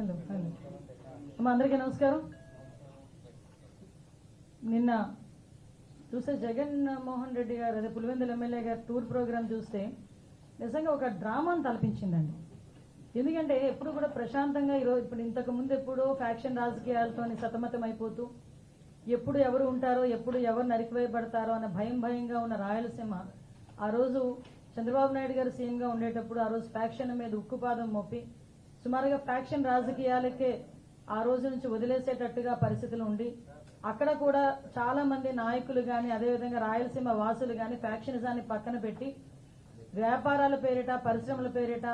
Hello hello. అమ్మ అందరికీ నమస్కారం. నిన్న చూస్తే జగన్ మోహన్ రెడ్డి గారు అదే పులివెందుల ఎమ్మెల్యే గారు టూర్ ప్రోగ్రామ్ చూస్తే నిజంగా ఒక డ్రామాను తలపించిందండి. ఎందుకంటే ఎప్పుడు కూడా ప్రశాంతంగా ఈరోజు ఇప్పుడు ఇంతకు ముందు ఎప్పుడో ఫ్యాక్షన్ రాజకీయాలతో సతమతం అయిపోతూ ఎప్పుడు ఎవరు ఉంటారో ఎప్పుడు ఎవరు నరికివేయబడతారో అన్న భయం భయంగా ఉన్న రాయలసీమ ఆ రోజు చంద్రబాబు నాయుడు గారు సీఎంగా ఉండేటప్పుడు ఆ రోజు ఫ్యాక్షన్ మీద ఉక్కుపాదం మోపి సుమారుగా ఫ్యాక్షన్ రాజకీయాలకే ఆ రోజు నుంచి వదిలేసేటట్టుగా పరిస్థితులు ఉండి అక్కడ కూడా చాలా మంది నాయకులు కానీ అదేవిధంగా రాయలసీమ వాసులు కానీ ఫ్యాక్షనిజాన్ని పక్కన పెట్టి వ్యాపారాల పేరిట పరిశ్రమల పేరిట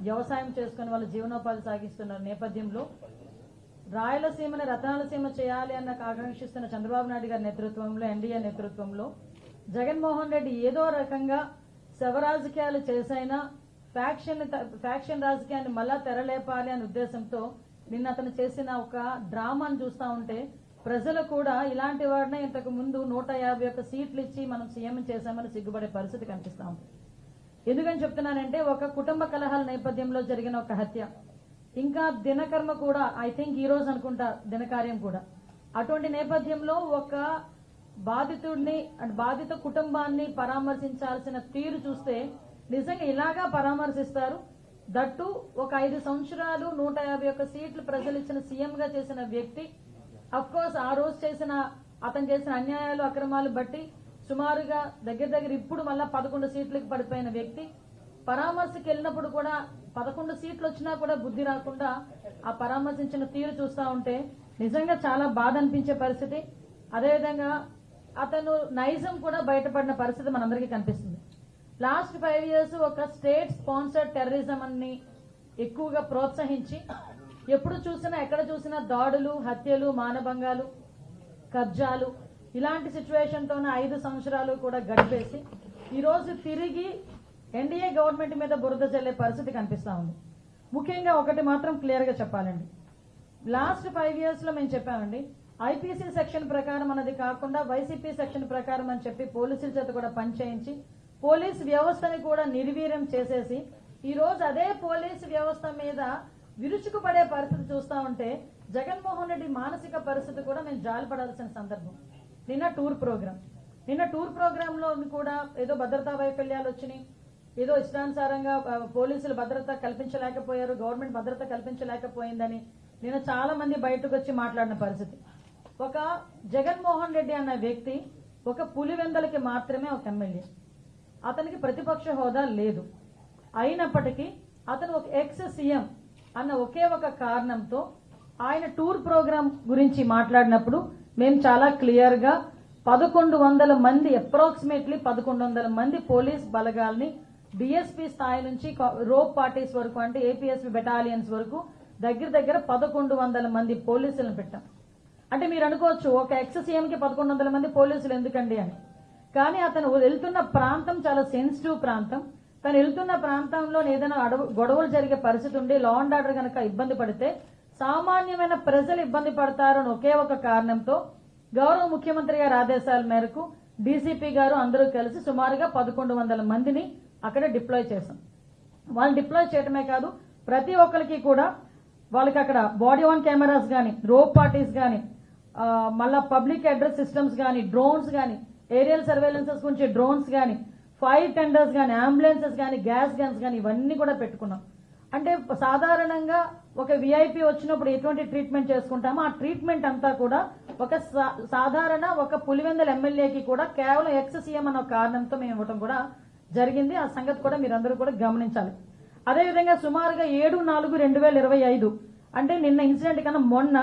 వ్యవసాయం చేసుకుని వాళ్ళ జీవనోపాధి సాగిస్తున్న నేపథ్యంలో రాయలసీమని రతనాలసీమ చేయాలి అన్న ఆకాంక్షిస్తున్న చంద్రబాబు నాయుడు గారి నేతృత్వంలో ఎన్డీఏ నేతృత్వంలో జగన్మోహన్ రెడ్డి ఏదో రకంగా శవ రాజకీయాలు చేసైనా ఫ్యాక్షన్ ఫ్యాక్షన్ రాజకీయాన్ని మళ్ళా తెరలేపాలి అనే ఉద్దేశంతో నిన్న అతను చేసిన ఒక డ్రామాను చూస్తా ఉంటే ప్రజలు కూడా ఇలాంటి వాడినే ఇంతకు ముందు నూట యాభై ఒక్క సీట్లు ఇచ్చి మనం సీఎం చేశామని సిగ్గుపడే పరిస్థితి కనిపిస్తా ఉంది. ఎందుకని చెప్తున్నానంటే ఒక కుటుంబ కలహాల నేపథ్యంలో జరిగిన ఒక హత్య. ఇంకా దినకర్మ కూడా ఐ థింక్ ఈ రోజు అనుకుంటా దినకార్యం కూడా. అటువంటి నేపథ్యంలో ఒక బాధితుడిని అండ్ బాధిత కుటుంబాన్ని పరామర్శించాల్సిన తీరు చూస్తే నిజంగా ఇలాగా పరామర్శిస్తారు? దట్టు ఒక ఐదు సంవత్సరాలు నూట యాభై ఒక్క సీట్లు ప్రజలు ఇచ్చిన సీఎంగా చేసిన వ్యక్తి అఫ్ కోర్స్ ఆ రోజు చేసిన అతను చేసిన అన్యాయాలు అక్రమాలు బట్టి సుమారుగా దగ్గర దగ్గర ఇప్పుడు మళ్ళా పదకొండు సీట్లకు పడిపోయిన వ్యక్తి పరామర్శకి వెళ్ళినప్పుడు కూడా పదకొండు సీట్లు వచ్చినా కూడా బుద్ధి రాకుండా ఆ పరామర్శించిన తీరు చూస్తా ఉంటే నిజంగా చాలా బాధ అనిపించే పరిస్థితి. అదేవిధంగా అతను నైజం కూడా బయటపడిన పరిస్థితి మనందరికీ కనిపిస్తుంది. లాస్ట్ ఫైవ్ ఇయర్స్ ఒక స్టేట్ స్పాన్సర్డ్ టెర్రరిజం అని ఎక్కువగా ప్రోత్సహించి ఎప్పుడు చూసినా ఎక్కడ చూసినా దాడులు హత్యలు మానభంగాలు కబ్జాలు ఇలాంటి సిచ్యువేషన్ తోనే ఐదు సంవత్సరాలు కూడా గడిపేసి ఈరోజు తిరిగి ఎన్డీఏ గవర్నమెంట్ మీద బురద చల్లే పరిస్థితి కనిపిస్తా ఉంది. ముఖ్యంగా ఒకటి మాత్రం క్లియర్గా చెప్పాలండి. లాస్ట్ ఫైవ్ ఇయర్స్లో మేము చెప్పామండి ఐపీసీ సెక్షన్ ప్రకారం అన్నది కాకుండా వైసీపీ సెక్షన్ ప్రకారం అని చెప్పి పోలీసుల చేత కూడా పనిచేయించి పోలీస్ వ్యవస్థని కూడా నిర్వీర్యం చేసేసి ఈ రోజు అదే పోలీసు వ్యవస్థ మీద విరుచుకుపడే పరిస్థితి చూస్తా ఉంటే జగన్మోహన్ రెడ్డి మానసిక పరిస్థితి కూడా మేము జాలిపడాల్సిన సందర్భం. నిన్న టూర్ ప్రోగ్రామ్ నిన్న టూర్ ప్రోగ్రామ్లో కూడా ఏదో భద్రతా వైఫల్యాలు వచ్చినాయి. ఏదో ఇష్టానుసారంగా పోలీసులు భద్రత కల్పించలేకపోయారు గవర్నమెంట్ భద్రత కల్పించలేకపోయిందని నిన్న చాలా మంది బయటకు వచ్చి మాట్లాడిన పరిస్థితి. ఒక జగన్మోహన్ రెడ్డి అన్న వ్యక్తి ఒక పులివెందలకి మాత్రమే ఒక ఎమ్మెల్యే. అతనికి ప్రతిపక్ష హోదా లేదు. అయినప్పటికీ అతను ఒక ఎక్స్ సీఎం అన్న ఒకే ఒక కారణంతో ఆయన టూర్ ప్రోగ్రాం గురించి మాట్లాడినప్పుడు మేము చాలా క్లియర్గా పదకొండు వందల మంది అప్రాక్సిమేట్లీ పదకొండు వందల మంది పోలీస్ బలగాల్ని డిఎస్పీ స్థాయి నుంచి రోప్ పార్టీస్ వరకు అంటే ఏపీఎస్పీ బెటాలియన్స్ వరకు దగ్గర దగ్గర పదకొండు వందల మంది పోలీసులను పెట్టాం. అంటే మీరు అనుకోవచ్చు ఒక ఎక్స్ సీఎంకి పదకొండు వందల మంది పోలీసులు ఎందుకండి అని. కానీ అతను వెళ్తున్న ప్రాంతం చాలా సెన్సిటివ్ ప్రాంతం. తను వెళ్తున్న ప్రాంతంలో ఏదైనా అడవు గొడవలు జరిగే పరిస్థితి ఉండి లా అండ్ ఆర్డర్ కనుక ఇబ్బంది పడితే సామాన్యమైన ప్రజలు ఇబ్బంది పడతారని ఒకే ఒక కారణంతో గౌరవ ముఖ్యమంత్రి గారి ఆదేశాల మేరకు డీసీపీ గారు అందరూ కలిసి సుమారుగా పదకొండు వందల మందిని అక్కడ డిప్లాయ్ చేశాం. వాళ్ళు డిప్లాయ్ చేయడమే కాదు ప్రతి ఒక్కరికి కూడా వాళ్ళకి అక్కడ బాడీ ఆన్ కెమెరాస్ కానీ రోప్ పార్టీస్ కానీ మళ్ళా పబ్లిక్ అడ్రస్ సిస్టమ్స్ కానీ డ్రోన్స్ కానీ ఏరియల్ సర్వేలెన్సెస్ గురించి డ్రోన్స్ కానీ ఫైర్ టెండర్స్ కానీ అంబులెన్సెస్ కానీ గ్యాస్ గన్స్ కానీ ఇవన్నీ కూడా పెట్టుకున్నాం. అంటే సాధారణంగా ఒక విఐపి వచ్చినప్పుడు ఎటువంటి ట్రీట్మెంట్ చేసుకుంటామో ఆ ట్రీట్మెంట్ అంతా కూడా ఒక సా- సాధారణ ఒక పులివెందల ఎమ్మెల్యేకి కూడా కేవలం ఎక్స్ సీఎం అన్న ఒక కారణంతో మేము ఇవ్వడం కూడా జరిగింది. ఆ సంగతి కూడా మీరందరూ కూడా గమనించాలి. అదేవిధంగా సుమారుగా ఏడు నాలుగు రెండు వేల ఇరవై ఐదు అంటే నిన్న ఇన్సిడెంట్ కన్నా మొన్న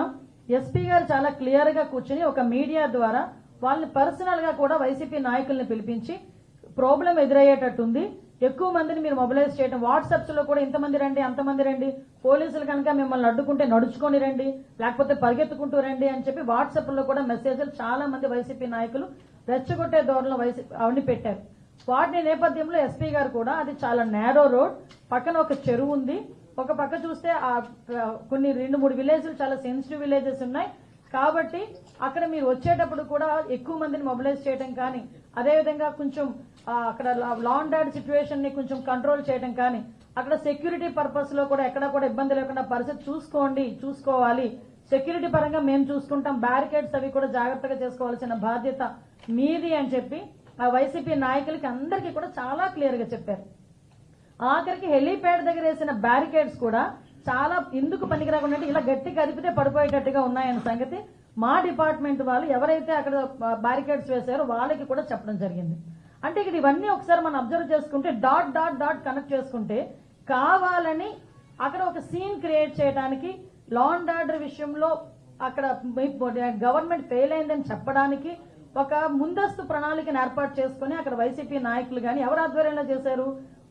ఎస్పీ గారు చాలా క్లియర్గా కూర్చుని ఒక మీడియా ద్వారా వాళ్ళని పర్సనల్గా కూడా వైసీపీ నాయకుల్ని పిలిపించి ప్రాబ్లం ఎదురయ్యేటట్టుంది. ఎక్కువ మందిని మీరు మొబిలైజ్ చేయడం వాట్సాప్స్లో కూడా ఇంతమంది రండి అంతమంది రండి పోలీసులు కనుక మిమ్మల్ని అడ్డుకుంటే నడుచుకొని రండి లేకపోతే పరిగెత్తుకుంటూ రండి అని చెప్పి వాట్సాప్లో కూడా మెసేజ్లు చాలా మంది వైసీపీ నాయకులు రెచ్చగొట్టే ధోరణిలో వైసీపీ అవన్నీ పెట్టారు. వాటి నేపథ్యంలో ఎస్పీ గారు కూడా అది చాలా నేరో రోడ్ పక్కన ఒక చెరువు ఉంది. ఒక పక్క చూస్తే ఆ, కొన్ని రెండు మూడు విలేజ్లు చాలా సెన్సిటివ్ విలేజెస్ ఉన్నాయి. కాబట్టి అక్కడ మీరు వచ్చేటప్పుడు కూడా ఎక్కువ మందిని మొబిలైజ్ చేయడం కానీ అదేవిధంగా కొంచెం అక్కడ లా డాడ్ సిచ్యువేషన్ని కొంచెం కంట్రోల్ చేయడం కానీ అక్కడ సెక్యూరిటీ పర్పస్లో కూడా ఎక్కడ కూడా ఇబ్బంది లేకుండా పరిస్థితి చూసుకోండి చూసుకోవాలి. సెక్యూరిటీ పరంగా మేము చూసుకుంటాం. బ్యారికేడ్స్ అవి కూడా జాగ్రత్తగా చేసుకోవాల్సిన బాధ్యత మీది అని చెప్పి ఆ వైసీపీ నాయకులకి అందరికీ కూడా చాలా క్లియర్గా చెప్పారు. ఆఖరికి హెలీప్యాడ్ దగ్గర వేసిన బ్యారికేడ్స్ కూడా చాలా ఎందుకు పనికిరాకుండా అంటే ఇలా గట్టి కదిపితే పడిపోయేటట్టుగా ఉన్నాయన్న సంగతి. మా డిపార్ట్మెంట్ వాళ్ళు ఎవరైతే అక్కడ బ్యారికేడ్స్ వేశారో వాళ్ళకి కూడా చెప్పడం జరిగింది. అంటే ఇక్కడ ఇవన్నీ ఒకసారి మనం అబ్జర్వ్ చేసుకుంటే డాట్ డాట్ డాట్ కనెక్ట్ చేసుకుంటే కావాలని అక్కడ ఒక సీన్ క్రియేట్ చేయడానికి లా అండ్ ఆర్డర్ విషయంలో అక్కడ గవర్నమెంట్ ఫెయిల్ అయిందని చెప్పడానికి ఒక ముందస్తు ప్రణాళికను ఏర్పాటు చేసుకుని అక్కడ వైసీపీ నాయకులు కానీ ఎవరు ఆధ్వర్యంలో చేశారు?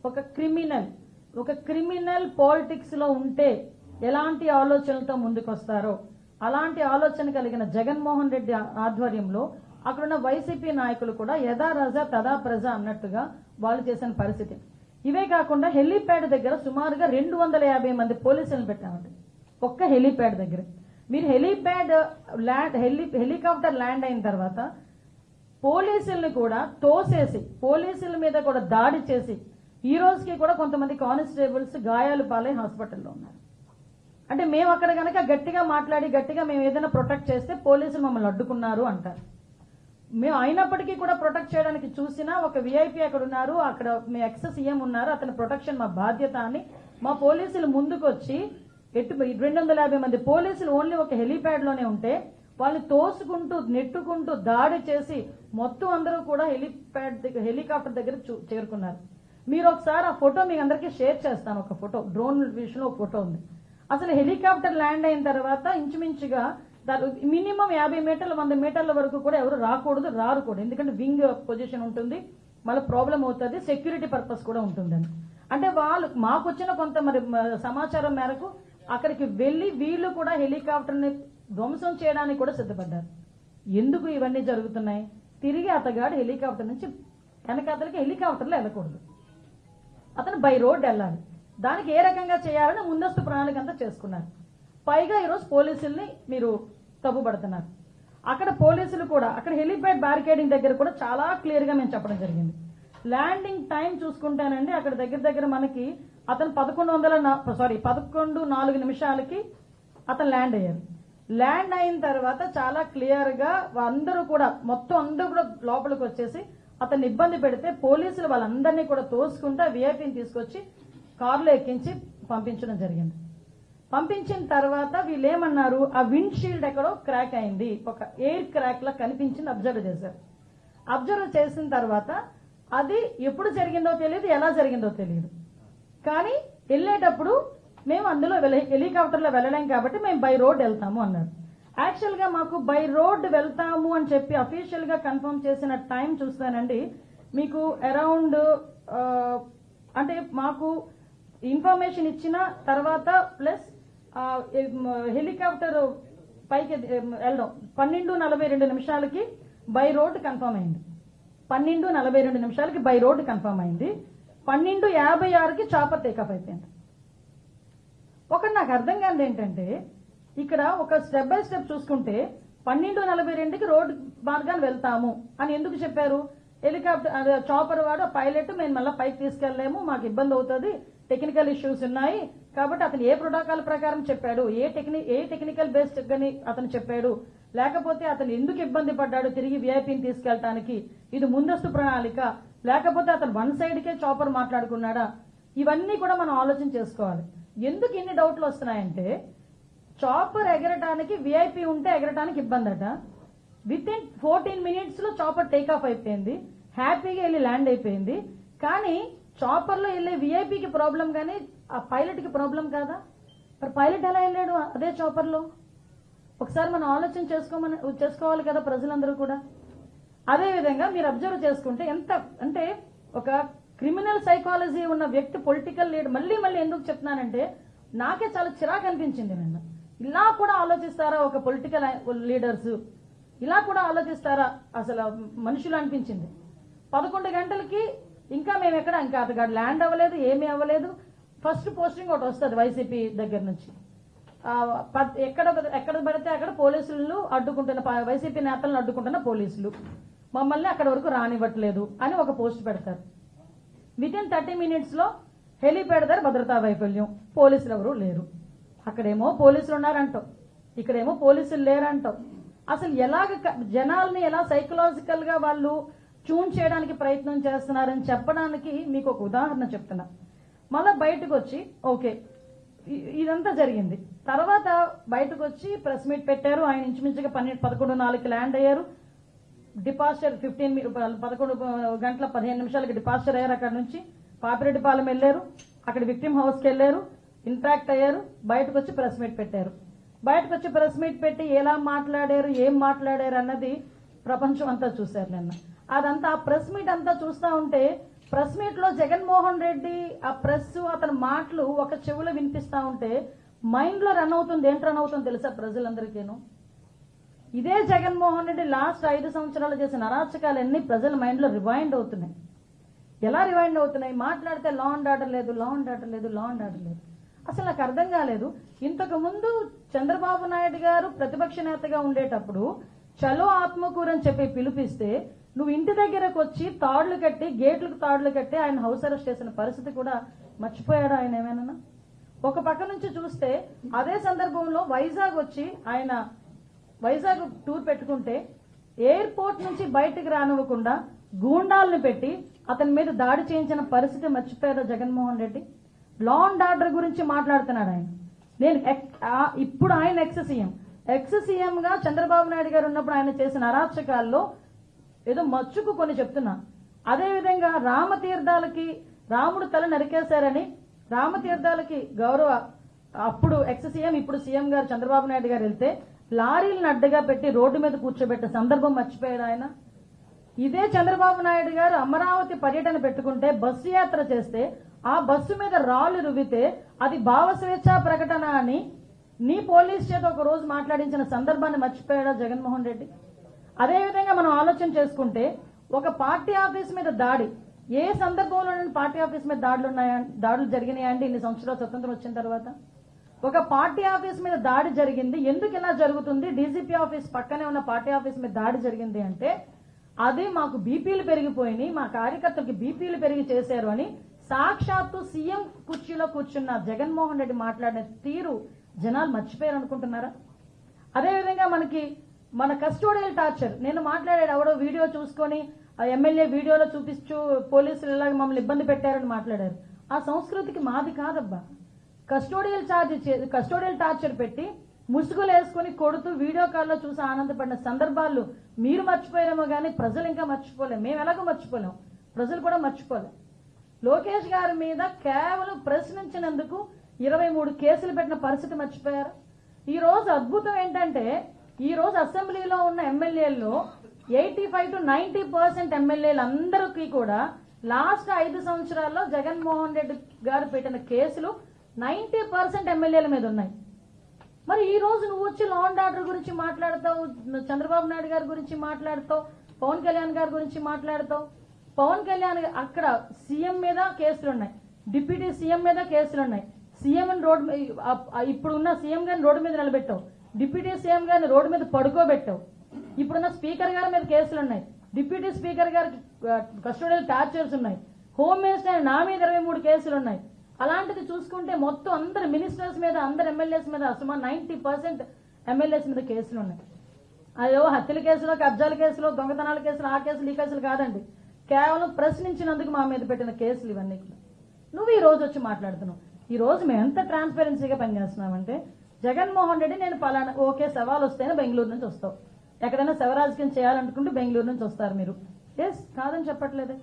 ఒక క్రిమినల్ ఒక క్రిమినల్ పాలిటిక్స్లో ఉంటే ఎలాంటి ఆలోచనలతో ముందుకొస్తారో అలాంటి ఆలోచన కలిగిన జగన్మోహన్ రెడ్డి ఆధ్వర్యంలో అక్కడున్న వైసీపీ నాయకులు కూడా యథా రజ తదా ప్రజ అన్నట్టుగా వాళ్ళు చేసిన పరిస్థితి. ఇవే కాకుండా హెలీప్యాడ్ దగ్గర సుమారుగా రెండు వందల యాభై మంది పోలీసులను పెట్టామండి. ఒక్క హెలీప్యాడ్ దగ్గర. మీరు helipad land heli helicopter land అయిన తర్వాత పోలీసుల్ని కూడా తోసేసి పోలీసుల మీద కూడా దాడి చేసి ఈ రోజుకి కూడా కొంతమంది కానిస్టేబుల్స్ గాయాలు పాలై హాస్పిటల్లో ఉన్నారు. అంటే మేము అక్కడ కనుక గట్టిగా మాట్లాడి గట్టిగా మేము ఏదైనా ప్రొటెక్ట్ చేస్తే పోలీసులు మమ్మల్ని అడ్డుకున్నారు అంటారు. మేము అయినప్పటికీ కూడా ప్రొటెక్ట్ చేయడానికి చూసినా ఒక విఐపీ అక్కడ ఉన్నారు అక్కడ మీ ఎక్సెస్ సీఎం ఉన్నారు అతని ప్రొటెక్షన్ మా బాధ్యత అని మా పోలీసులు ముందుకు వచ్చి ఎటు రెండు వందల యాభై మంది పోలీసులు ఓన్లీ ఒక హెలీప్యాడ్లోనే ఉంటే వాళ్ళని తోసుకుంటూ నెట్టుకుంటూ దాడి చేసి మొత్తం అందరూ కూడా హెలీప్యాడ్ దగ్గర హెలికాప్టర్ దగ్గర చూ- చేరుకున్నారు. మీరు ఒకసారి ఆ ఫోటో మీకు అందరికీ షేర్ చేస్తాను ఒక ఫోటో. డ్రోన్ విషయంలో ఒక ఫోటో ఉంది. అసలు హెలికాప్టర్ ల్యాండ్ అయిన తర్వాత ఇంచుమించుగా మినిమం యాభై మీటర్ల వంద మీటర్ల వరకు కూడా ఎవరు రాకూడదు రారు కూడా. ఎందుకంటే వింగ్ పొజిషన్ ఉంటుంది మళ్ళీ ప్రాబ్లం అవుతుంది సెక్యూరిటీ పర్పస్ కూడా ఉంటుందని అంటే వాళ్ళు మాకు వచ్చిన కొంత మరి సమాచారం మేరకు అక్కడికి వెళ్ళి వీళ్ళు కూడా హెలికాప్టర్ని ధ్వంసం చేయడానికి కూడా సిద్ధపడ్డారు. ఎందుకు ఇవన్నీ జరుగుతున్నాయి? తిరిగి అతగాడు హెలికాప్టర్ నుంచి వెనకాతలకి హెలికాప్టర్లో వెళ్ళకూడదు. అతను బై రోడ్ వెళ్ళాలి. దానికి ఏ రకంగా చేయాలని ముందస్తు ప్రణాళిక అంతా చేసుకున్నారు పైగా ఈరోజు పోలీసుల్ని మీరు తప్పుపడుతున్నారు. అక్కడ పోలీసులు కూడా అక్కడ హెలిప్యాడ్ బ్యారికేడింగ్ దగ్గర కూడా చాలా క్లియర్గా మేము చెప్పడం జరిగింది. ల్యాండింగ్ టైం చూసుకుంటానండి అక్కడ దగ్గర దగ్గర మనకి అతను పదకొండు వందల సారీ పదకొండు నాలుగు నిమిషాలకి అతను ల్యాండ్ అయ్యారు. ల్యాండ్ అయిన తర్వాత చాలా క్లియర్గా అందరూ కూడా మొత్తం అందరూ కూడా లోపలికి వచ్చేసి అతన్ని ఇబ్బంది పెడితే పోలీసులు వాళ్ళందరినీ కూడా తోసుకుంటా విఐపీని తీసుకొచ్చి కారులో ఎక్కించి పంపించడం జరిగింది. పంపించిన తర్వాత వీళ్ళు ఏమన్నారు ఆ విండ్ షీల్డ్ ఎక్కడో క్రాక్ అయింది. ఒక ఎయిర్ క్రాక్ లా కనిపించింది అబ్జర్వ్ చేశారు. అబ్జర్వ్ చేసిన తర్వాత అది ఎప్పుడు జరిగిందో తెలియదు ఎలా జరిగిందో తెలియదు. కానీ వెళ్ళేటప్పుడు మేము అందులో వెళ్ళ- హెలికాప్టర్లో వెళ్ళలేం కాబట్టి మేము బై రోడ్ వెళ్తాము అన్నారు. యాక్చువల్గా మాకు బై రోడ్ వెళ్తాము అని చెప్పి అఫీషియల్గా కన్ఫర్మ్ చేసిన టైం చూస్తానండి. మీకు అరౌండ్ అంటే మాకు ఇన్ఫర్మేషన్ ఇచ్చిన తర్వాత ప్లస్ హెలికాప్టర్ పైకి వెళ్ళడం పన్నెండు నలభై రెండు నిమిషాలకి బై రోడ్ కన్ఫర్మ్ అయింది. పన్నెండు నలభై రెండు నిమిషాలకి బై రోడ్ కన్ఫర్మ్ అయింది. పన్నెండు యాభై ఆరుకి చాపర్ టేకప్ అయిపోయింది. ఒకటి నాకు అర్థం కాదు ఏంటంటే ఇక్కడ ఒక స్టెప్ బై స్టెప్ చూసుకుంటే పన్నెండు నలభై రెండుకి రోడ్ మార్గాన్ని వెళ్తాము. అని ఎందుకు చెప్పారు? హెలికాప్టర్ చాపర్ వాడు పైలట్ మేము మళ్ళీ పైకి తీసుకెళ్ళేము మాకు ఇబ్బంది అవుతుంది టెక్నికల్ ఇష్యూస్ ఉన్నాయి. కాబట్టి అతను ఏ ప్రోటోకాల్ ప్రకారం చెప్పాడు ఏ టెక్ని ఏ టెక్నికల్ బేస్డ్ కానీ అతను చెప్పాడు. లేకపోతే అతను ఎందుకు ఇబ్బంది పడ్డాడు తిరిగి విఐపీని తీసుకెళ్ళటానికి? ఇది ముందస్తు ప్రణాళిక. లేకపోతే అతను వన్ సైడ్ కే చాపర్ మాట్లాడుకున్నాడా? ఇవన్నీ కూడా మనం ఆలోచన చేసుకోవాలి. ఎందుకు ఇన్ని డౌట్లు వస్తున్నాయంటే చాపర్ ఎగరటానికి విఐపి ఉంటే ఎగరటానికి ఇబ్బంది అట విత్ ఇన్ ఫోర్టీన్ మినిట్స్లో చాపర్ టేక్ ఆఫ్ అయిపోయింది. హ్యాపీగా వెళ్ళి ల్యాండ్ అయిపోయింది. కానీ చాపర్లో వెళ్ళే విఐపికి ప్రాబ్లం కానీ ఆ పైలట్కి ప్రాబ్లం కాదా? మరి పైలట్ ఎలా వెళ్ళాడు అదే చాపర్లో ఒకసారి మనం ఆలోచన చేసుకోమని చేసుకోవాలి కదా ప్రజలందరూ కూడా. అదే విధంగా మీరు అబ్జర్వ్ చేసుకుంటే ఎంత అంటే ఒక క్రిమినల్ సైకాలజీ ఉన్న వ్యక్తి పొలిటికల్ లీడర్ మళ్ళీ మళ్ళీ ఎందుకు చెప్తున్నానంటే నాకే చాలా చిరాకు అనిపించింది నిన్న. ఇలా కూడా ఆలోచిస్తారా ఒక పొలిటికల్ లీడర్స్ ఇలా కూడా ఆలోచిస్తారా? అసలు మనుషులు అనిపించింది. పదకొండు గంటలకి ఇంకా మేము ఎక్కడ? ఇంకా అతగాడు ల్యాండ్ అవ్వలేదు ఏమీ అవ్వలేదు. ఫస్ట్ పోస్టింగ్ ఒకటి వస్తుంది వైసీపీ దగ్గర నుంచి. ఎక్కడ ఎక్కడ పడితే అక్కడ పోలీసులు అడ్డుకుంటున్న ప- వైసీపీ నేతలను అడ్డుకుంటున్న పోలీసులు. మమ్మల్ని అక్కడ వరకు రానివ్వట్లేదు అని ఒక పోస్ట్ పెడతారు. విత్ ఇన్ థర్టీ మినిట్స్లో హెలిప్యాడ్ దగ్గర భద్రతా వైఫల్యం. పోలీసులు ఎవరు లేరు. అక్కడేమో పోలీసులు ఉన్నారంటో ఇక్కడేమో పోలీసులు లేరంటావు. అసలు ఎలాగ జనాల్ని ఎలా సైకలాజికల్గా వాళ్ళు ట్యూన్ చేయడానికి ప్రయత్నం చేస్తున్నారని చెప్పడానికి మీకు ఒక ఉదాహరణ చెప్తున్నా. మళ్ళా బయటకు వచ్చి ఓకే ఇదంతా జరిగింది. తర్వాత బయటకు వచ్చి ప్రెస్ మీట్ పెట్టారు. ఆయన ఇంచుమించుగా పన్నెండు పదకొండు నాలుగుకి ల్యాండ్ అయ్యారు. డిపాస్చర్ ఫిఫ్టీన్ పదకొండు గంటల పదిహేను నిమిషాలకి డిపాస్చర్ అయ్యారు అక్కడ నుంచి. పాపిరెడ్డిపాలెం వెళ్ళారు. అక్కడ విక్టిమ్ హౌస్కి వెళ్ళారు. ఇంట్రాక్ట్ అయ్యారు బయటకు వచ్చి ప్రెస్ మీట్ పెట్టారు. బయటకు వచ్చి ప్రెస్ మీట్ పెట్టి ఎలా మాట్లాడారు ఏం మాట్లాడారు అన్నది ప్రపంచం అంతా చూశారు నిన్న. అదంతా ఆ ప్రెస్ మీట్ అంతా చూస్తా ఉంటే ప్రెస్ మీట్లో జగన్మోహన్ రెడ్డి ఆ ప్రెస్ అతని మాటలు ఒక చెవులో వినిపిస్తా ఉంటే మైండ్లో రన్ అవుతుంది ఏంటి రన్ అవుతుంది తెలుసా ప్రజలందరికీను? ఇదే జగన్మోహన్ రెడ్డి లాస్ట్ ఐదు సంవత్సరాలు చేసిన అరాచకాలన్నీ ప్రజల మైండ్లో రివైండ్ అవుతున్నాయి. ఎలా రివైండ్ అవుతున్నాయి? మాట్లాడితే లా అండ్ ఆర్డర్ లేదు లా అండ్ ఆర్డర్ లేదు లా అండ్ ఆర్డర్ లేదు. అసలు నాకు అర్థం కాలేదు. ఇంతకు ముందు చంద్రబాబు నాయుడు గారు ప్రతిపక్ష నేతగా ఉండేటప్పుడు చలో ఆత్మకూర అని చెప్పి పిలిపిస్తే నువ్వు ఇంటి దగ్గరకు వచ్చి తాడులు కట్టి గేట్లకు తాడులు కట్టి ఆయన హౌస్ అరెస్ట్ చేసిన పరిస్థితి కూడా మర్చిపోయాడు ఆయన ఏమైనా? ఒక పక్క నుంచి చూస్తే అదే సందర్భంలో వైజాగ్ వచ్చి ఆయన వైజాగ్ టూర్ పెట్టుకుంటే ఎయిర్పోర్ట్ నుంచి బయటికి రానివ్వకుండా గూండాలను పెట్టి అతని మీద దాడి చేయించిన పరిస్థితి మర్చిపోయారు Jaganmohan Reddy? Law and order గురించి మాట్లాడుతున్నాడు ఆయన. నేను ఇప్పుడు ఆయన ఎక్స్ సీఎం ఎక్స్ సీఎం గా చంద్రబాబు నాయుడు గారు ఉన్నప్పుడు ఆయన చేసిన అరాచకాల్లో ఏదో మచ్చుకు కొన్ని చెప్తున్నా. అదే విధంగా రామతీర్థాలకి రాముడు తల నరికేశారని రామతీర్థాలకి గౌరవ అప్పుడు ఎక్స్ సీఎం ఇప్పుడు సీఎం గారు చంద్రబాబు నాయుడు గారు వెళ్తే లారీలను అడ్డగా పెట్టి రోడ్డు మీద కూర్చోబెట్టే సందర్భం మర్చిపోయాడు ఆయన. ఇదే చంద్రబాబు నాయుడు గారు అమరావతి పర్యటన పెట్టుకుంటే బస్సు యాత్ర చేస్తే ఆ బస్సు మీద రాళ్ళు రువ్వితే అది భావ స్వేచ్ఛా ప్రకటన అని నీ పోలీస్ చేత ఒక రోజు మాట్లాడించిన సందర్భాన్ని మర్చిపోయాడా జగన్మోహన్ రెడ్డి? అదేవిధంగా మనం ఆలోచన చేసుకుంటే ఒక పార్టీ ఆఫీస్ మీద దాడి ఏ సందర్భంలో పార్టీ ఆఫీస్ మీద దాడులు ఉన్నాయా దాడులు జరిగినాయా అండి ఇన్ని సంవత్సరాలు స్వతంత్రం వచ్చిన తర్వాత? ఒక పార్టీ ఆఫీస్ మీద దాడి జరిగింది ఎందుకు ఇలా జరుగుతుంది? డీజీపీ ఆఫీస్ పక్కనే ఉన్న పార్టీ ఆఫీస్ మీద దాడి జరిగింది అంటే అదే మాకు బీపీలు పెరిగిపోయినాయి మా కార్యకర్తలకి బీపీలు పెరిగి చేశారు అని సాక్షాత్తు సీఎం కుర్చీలో కూర్చున్న జగన్మోహన్ రెడ్డి మాట్లాడిన తీరు జనాలు మర్చిపోయారు అనుకుంటున్నారా? అదేవిధంగా మనకి మన కస్టోడియల్ టార్చర్ నేను మాట్లాడాడు ఎవడో వీడియో చూసుకొని ఆ ఎమ్మెల్యే వీడియోలో చూపిస్తూ పోలీసులు ఇలాగ మమ్మల్ని ఇబ్బంది పెట్టారని మాట్లాడారు. ఆ సంస్కృతికి మాది కాదబ్బా. కస్టోడియల్ ఛార్జ్ కస్టోడియల్ టార్చర్ పెట్టి ముసుగులు వేసుకొని కొడుతూ వీడియో కాల్లో చూసి ఆనందపడిన సందర్భాలు మీరు మర్చిపోయారేమో కానీ ప్రజలు ఇంకా మర్చిపోలేము మేము ఎలాగో మర్చిపోలేం. ప్రజలు కూడా మర్చిపోలేము లోకేష్ గారి మీద కేవలం ప్రశ్నించినందుకు ఇరవై మూడు కేసులు పెట్టిన పరిస్థితి మర్చిపోయారు. ఈ రోజు అద్భుతం ఏంటంటే ఈ రోజు అసెంబ్లీలో ఉన్న ఎమ్మెల్యేల్లో eighty five to ninety percent ఎమ్మెల్యేలు అందరికీ కూడా లాస్ట్ ఐదు సంవత్సరాల్లో జగన్మోహన్ రెడ్డి గారు పెట్టిన కేసులు నైన్టీ పర్సెంట్ ఎమ్మెల్యేల మీద ఉన్నాయి. మరి ఈ రోజు నువ్వు వచ్చి లా అండ్ ఆర్డర్ గురించి మాట్లాడతావు చంద్రబాబు నాయుడు గారి గురించి మాట్లాడతావు పవన్ కళ్యాణ్ గారి గురించి మాట్లాడతావు. పవన్ కళ్యాణ్ అక్కడ సీఎం మీద కేసులు ఉన్నాయి. డిప్యూటీ సీఎం మీద కేసులు ఉన్నాయి. సీఎం రోడ్ ఇప్పుడున్న సీఎం గారిని రోడ్డు మీద నిలబెట్టావు. డిప్యూటీ సీఎం గారిని రోడ్డు మీద పడుకోబెట్టావు. ఇప్పుడున్న స్పీకర్ గారి మీద కేసులు ఉన్నాయి. డిప్యూటీ స్పీకర్ గారికి కస్టోడియల్ టార్చర్స్ ఉన్నాయి. హోమ్ మినిస్టర్ నా మీద ఇరవై మూడు కేసులు ఉన్నాయి. అలాంటిది చూసుకుంటే మొత్తం అందరు మినిస్టర్స్ మీద అందరు ఎమ్మెల్యేస్ మీద సుమారు నైన్టీ పర్సెంట్ ఎమ్మెల్యేస్ మీద కేసులు ఉన్నాయి. అదో హత్యల కేసులో కబ్జాల కేసులో దొంగతనాల కేసులు ఆ కేసులు ఈ కేసులు కాదండి. కేవలం ప్రశ్నించినందుకు మా మీద పెట్టిన కేసులు ఇవన్నీ కూడా. నువ్వు ఈ రోజు వచ్చి మాట్లాడుతున్నావు. ఈ రోజు మేము ఎంత ట్రాన్స్పరెన్సీగా పనిచేస్తున్నామంటే జగన్మోహన్ రెడ్డి నేను పలానా ఓకే సవాల్ వస్తేనే బెంగళూరు నుంచి వస్తావు. ఎక్కడైనా శవరాజకీయం చేయాలనుకుంటే బెంగళూరు నుంచి వస్తారు మీరు. ఎస్ కాదని చెప్పట్లేదే.